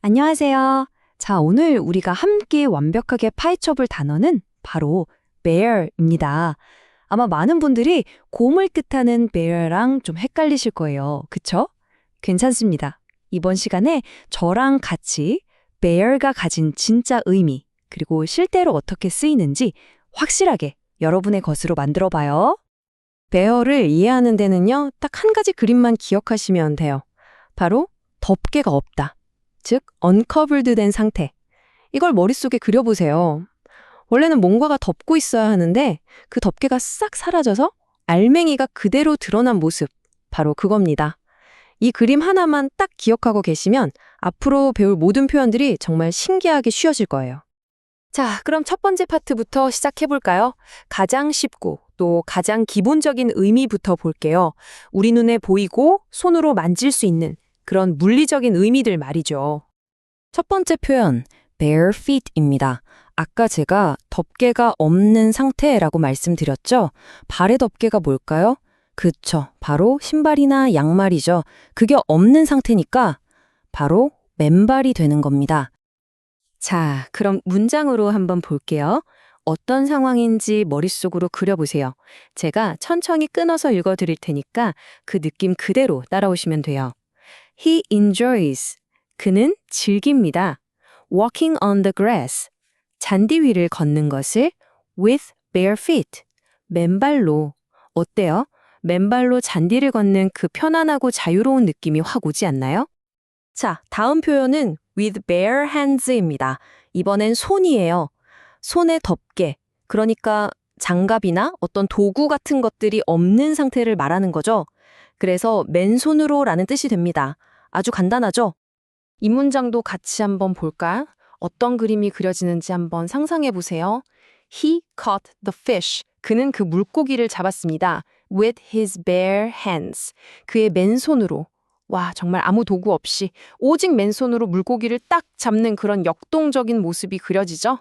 안녕하세요. 자, 오늘 우리가 함께 완벽하게 파헤쳐 볼 단어는 바로 bear입니다. 아마 많은 분들이 곰을 뜻하는 bear랑 좀 헷갈리실 거예요. 그쵸? 괜찮습니다. 이번 시간에 저랑 같이 bear가 가진 진짜 의미, 그리고 실제로 어떻게 쓰이는지 확실하게 여러분의 것으로 만들어 봐요. 베어를 이해하는 데는요, 딱 한 가지 그림만 기억하시면 돼요. 바로 덮개가 없다. 즉, 언커블드 된 상태. 이걸 머릿속에 그려보세요. 원래는 뭔가가 덮고 있어야 하는데 그 덮개가 싹 사라져서 알맹이가 그대로 드러난 모습. 바로 그겁니다. 이 그림 하나만 딱 기억하고 계시면 앞으로 배울 모든 표현들이 정말 신기하게 쉬워질 거예요. 자, 그럼 첫 번째 파트부터 시작해볼까요? 가장 쉽고 또 가장 기본적인 의미부터 볼게요. 우리 눈에 보이고 손으로 만질 수 있는 그런 물리적인 의미들 말이죠. 첫 번째 표현, bare feet입니다. 아까 제가 덮개가 없는 상태라고 말씀드렸죠? 발의 덮개가 뭘까요? 그쵸. 바로 신발이나 양말이죠. 그게 없는 상태니까 바로 맨발이 되는 겁니다. 자, 그럼 문장으로 한번 볼게요. 어떤 상황인지 머릿속으로 그려보세요. 제가 천천히 끊어서 읽어드릴 테니까 그 느낌 그대로 따라오시면 돼요. He enjoys. 그는 즐깁니다. Walking on the grass. 잔디 위를 걷는 것을 with bare feet. 맨발로. 어때요? 맨발로 잔디를 걷는 그 편안하고 자유로운 느낌이 확 오지 않나요? 자, 다음 표현은 with bare hands입니다. 이번엔 손이에요. 손에 덮개. 그러니까 장갑이나 어떤 도구 같은 것들이 없는 상태를 말하는 거죠. 그래서 맨손으로 라는 뜻이 됩니다. 아주 간단하죠? 이 문장도 같이 한번 볼까? 어떤 그림이 그려지는지 한번 상상해 보세요. He caught the fish. 그는 그 물고기를 잡았습니다. With his bare hands. 그의 맨손으로. 와, 정말 아무 도구 없이 오직 맨손으로 물고기를 딱 잡는 그런 역동적인 모습이 그려지죠?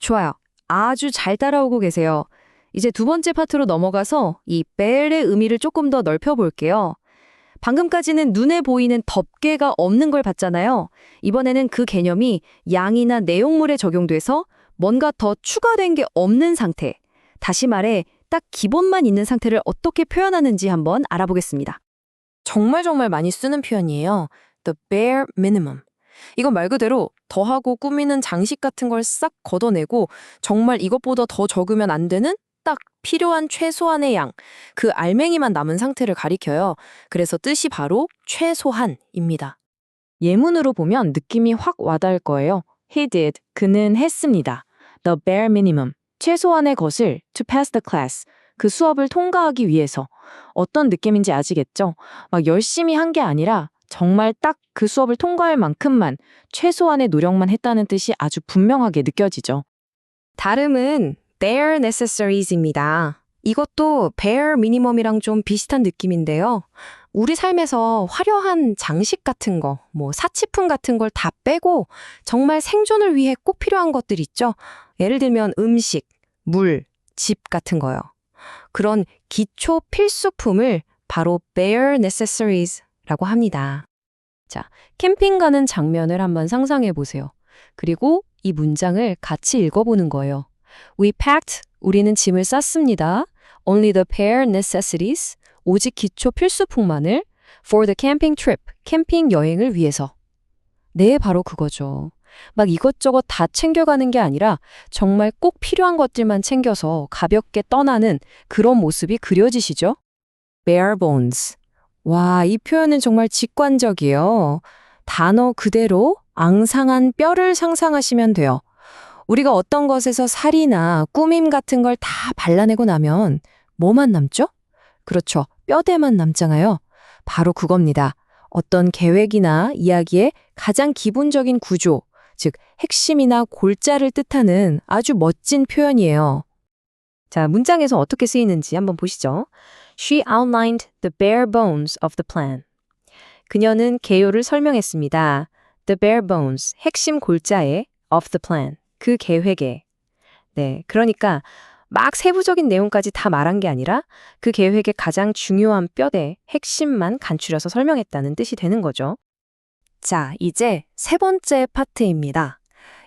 좋아요. 아주 잘 따라오고 계세요. 이제 두 번째 파트로 넘어가서 이 bear의 의미를 조금 더 넓혀볼게요. 방금까지는 눈에 보이는 덮개가 없는 걸 봤잖아요. 이번에는 그 개념이 양이나 내용물에 적용돼서 뭔가 더 추가된 게 없는 상태. 다시 말해, 딱 기본만 있는 상태를 어떻게 표현하는지 한번 알아보겠습니다. 정말 정말 많이 쓰는 표현이에요. The bare minimum. 이건 말 그대로 더하고 꾸미는 장식 같은 걸 싹 걷어내고 정말 이것보다 더 적으면 안 되는 딱 필요한 최소한의 양, 그 알맹이만 남은 상태를 가리켜요. 그래서 뜻이 바로 최소한입니다. 예문으로 보면 느낌이 확 와닿을 거예요. He did. 그는 했습니다. The bare minimum. 최소한의 것을 to pass the class. 그 수업을 통과하기 위해서. 어떤 느낌인지 아시겠죠? 막 열심히 한 게 아니라 정말 딱 그 수업을 통과할 만큼만 최소한의 노력만 했다는 뜻이 아주 분명하게 느껴지죠. 다름은 bare necessaries입니다. 이것도 bare minimum이랑 좀 비슷한 느낌인데요. 우리 삶에서 화려한 장식 같은 거, 뭐 사치품 같은 걸 다 빼고 정말 생존을 위해 꼭 필요한 것들 있죠. 예를 들면 음식, 물, 집 같은 거요. 그런 기초 필수품을 바로 bare necessaries라고 합니다. 자, 캠핑 가는 장면을 한번 상상해 보세요. 그리고 이 문장을 같이 읽어보는 거예요. We packed, 우리는 짐을 쌌습니다. Only the bare necessities, 오직 기초 필수품만을 for the camping trip, 캠핑 여행을 위해서. 네, 바로 그거죠. 막 이것저것 다 챙겨가는 게 아니라 정말 꼭 필요한 것들만 챙겨서 가볍게 떠나는 그런 모습이 그려지시죠? bare bones. 와, 이 표현은 정말 직관적이에요. 단어 그대로 앙상한 뼈를 상상하시면 돼요. 우리가 어떤 것에서 살이나 꾸밈 같은 걸 다 발라내고 나면 뭐만 남죠? 그렇죠. 뼈대만 남잖아요. 바로 그겁니다. 어떤 계획이나 이야기의 가장 기본적인 구조, 즉 핵심이나 골자를 뜻하는 아주 멋진 표현이에요. 자, 문장에서 어떻게 쓰이는지 한번 보시죠. She outlined the bare bones of the plan. 그녀는 개요를 설명했습니다. The bare bones, 핵심 골자에 of the plan, 그 계획에. 네, 그러니까 막 세부적인 내용까지 다 말한 게 아니라 그 계획의 가장 중요한 뼈대, 핵심만 간추려서 설명했다는 뜻이 되는 거죠. 자, 이제 세 번째 파트입니다.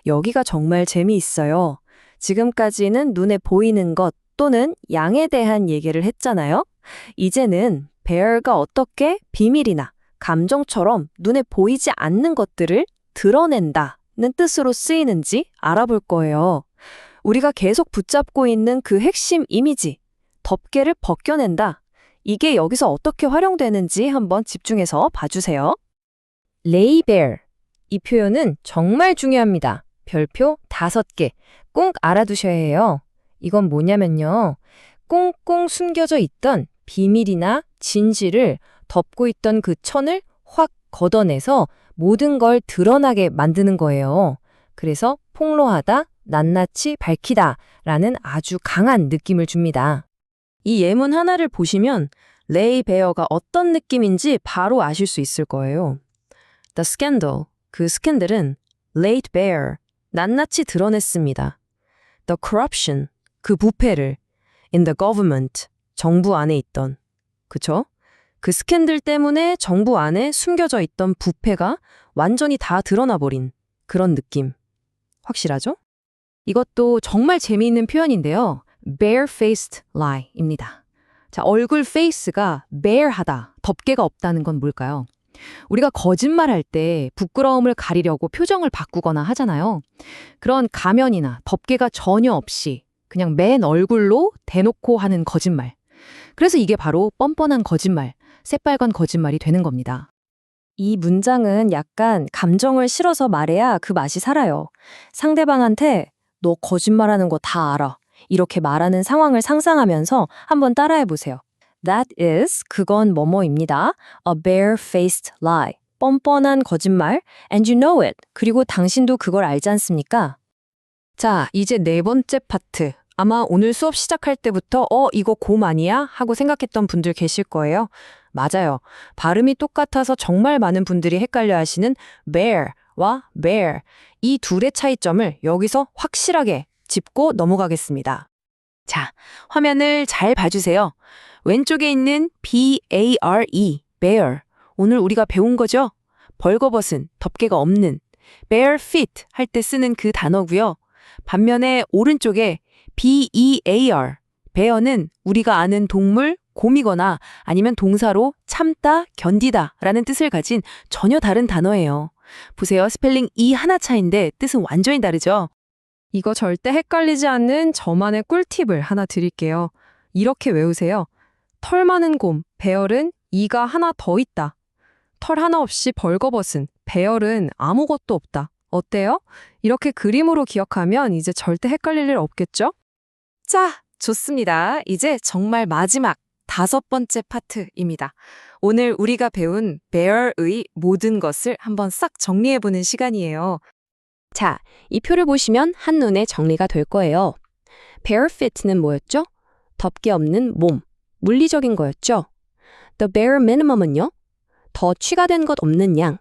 여기가 정말 재미있어요. 지금까지는 눈에 보이는 것 또는 양에 대한 얘기를 했잖아요. 이제는 bear가 어떻게 비밀이나 감정처럼 눈에 보이지 않는 것들을 드러낸다 는 뜻으로 쓰이는지 알아볼 거예요. 우리가 계속 붙잡고 있는 그 핵심 이미지, 덮개를 벗겨낸다. 이게 여기서 어떻게 활용되는지 한번 집중해서 봐주세요. bare. 이 표현은 정말 중요합니다. 별표 다섯 개. 꼭 알아두셔야 해요. 이건 뭐냐면요. 꽁꽁 숨겨져 있던 비밀이나 진실을 덮고 있던 그 천을 확 걷어내서 모든 걸 드러나게 만드는 거예요. 그래서 폭로하다, 낱낱이 밝히다 라는 아주 강한 느낌을 줍니다. 이 예문 하나를 보시면 레이 베어가 어떤 느낌인지 바로 아실 수 있을 거예요. The scandal, 그 스캔들은 laid bare, 낱낱이 드러냈습니다. The corruption, 그 부패를 in the government, 정부 안에 있던. 그쵸? 그 스캔들 때문에 정부 안에 숨겨져 있던 부패가 완전히 다 드러나 버린 그런 느낌. 확실하죠? 이것도 정말 재미있는 표현인데요. bare-faced lie입니다. 자, 얼굴 face가 bare하다, 덮개가 없다는 건 뭘까요? 우리가 거짓말할 때 부끄러움을 가리려고 표정을 바꾸거나 하잖아요. 그런 가면이나 덮개가 전혀 없이 그냥 맨 얼굴로 대놓고 하는 거짓말. 그래서 이게 바로 뻔뻔한 거짓말, 새빨간 거짓말이 되는 겁니다. 이 문장은 약간 감정을 실어서 말해야 그 맛이 살아요. 상대방한테 너 거짓말하는 거 다 알아. 이렇게 말하는 상황을 상상하면서 한번 따라해 보세요. That is, 그건 뭐뭐입니다. A bare-faced lie. 뻔뻔한 거짓말. And you know it. 그리고 당신도 그걸 알지 않습니까? 자, 이제 네 번째 파트. 아마 오늘 수업 시작할 때부터 어, 이거 곰 아니야? 하고 생각했던 분들 계실 거예요. 맞아요. 발음이 똑같아서 정말 많은 분들이 헷갈려 하시는 bear와 bear. 이 둘의 차이점을 여기서 확실하게 짚고 넘어가겠습니다. 자, 화면을 잘 봐주세요. 왼쪽에 있는 B-A-R-E, bear. 오늘 우리가 배운 거죠? 벌거벗은, 덮개가 없는, bare feet 할 때 쓰는 그 단어고요. 반면에 오른쪽에 B-E-A-R, bear는 우리가 아는 동물, 곰이거나 아니면 동사로 참다, 견디다 라는 뜻을 가진 전혀 다른 단어예요. 보세요. 스펠링 E 하나 차인데 뜻은 완전히 다르죠? 이거 절대 헷갈리지 않는 저만의 꿀팁을 하나 드릴게요. 이렇게 외우세요. 털 많은 곰, 배열은 이가 하나 더 있다. 털 하나 없이 벌거벗은 배열은 아무것도 없다. 어때요? 이렇게 그림으로 기억하면 이제 절대 헷갈릴 일 없겠죠? 자, 좋습니다. 이제 정말 마지막 다섯 번째 파트입니다. 오늘 우리가 배운 bear의 모든 것을 한번 싹 정리해보는 시간이에요. 자, 이 표를 보시면 한눈에 정리가 될 거예요. bare fit는 뭐였죠? 덮개 없는 몸, 물리적인 거였죠. the bare minimum은요? 더 취가된 것 없는 양.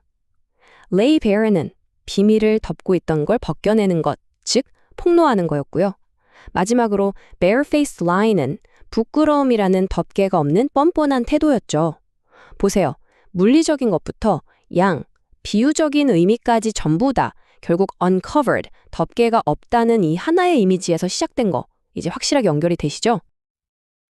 lay bare는 비밀을 덮고 있던 걸 벗겨내는 것, 즉 폭로하는 거였고요. 마지막으로 bare-faced lie는 부끄러움이라는 덮개가 없는 뻔뻔한 태도였죠. 보세요. 물리적인 것부터 양, 비유적인 의미까지 전부 다 결국 uncovered, 덮개가 없다는 이 하나의 이미지에서 시작된 거 이제 확실하게 연결이 되시죠?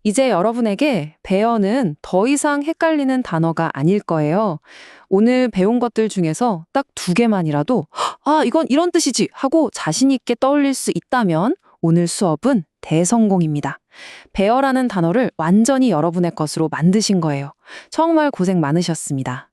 이제 여러분에게 배어는 더 이상 헷갈리는 단어가 아닐 거예요. 오늘 배운 것들 중에서 딱 두 개만이라도 아, 이건 이런 뜻이지 하고 자신 있게 떠올릴 수 있다면 오늘 수업은 대성공입니다. 배어라는 단어를 완전히 여러분의 것으로 만드신 거예요. 정말 고생 많으셨습니다.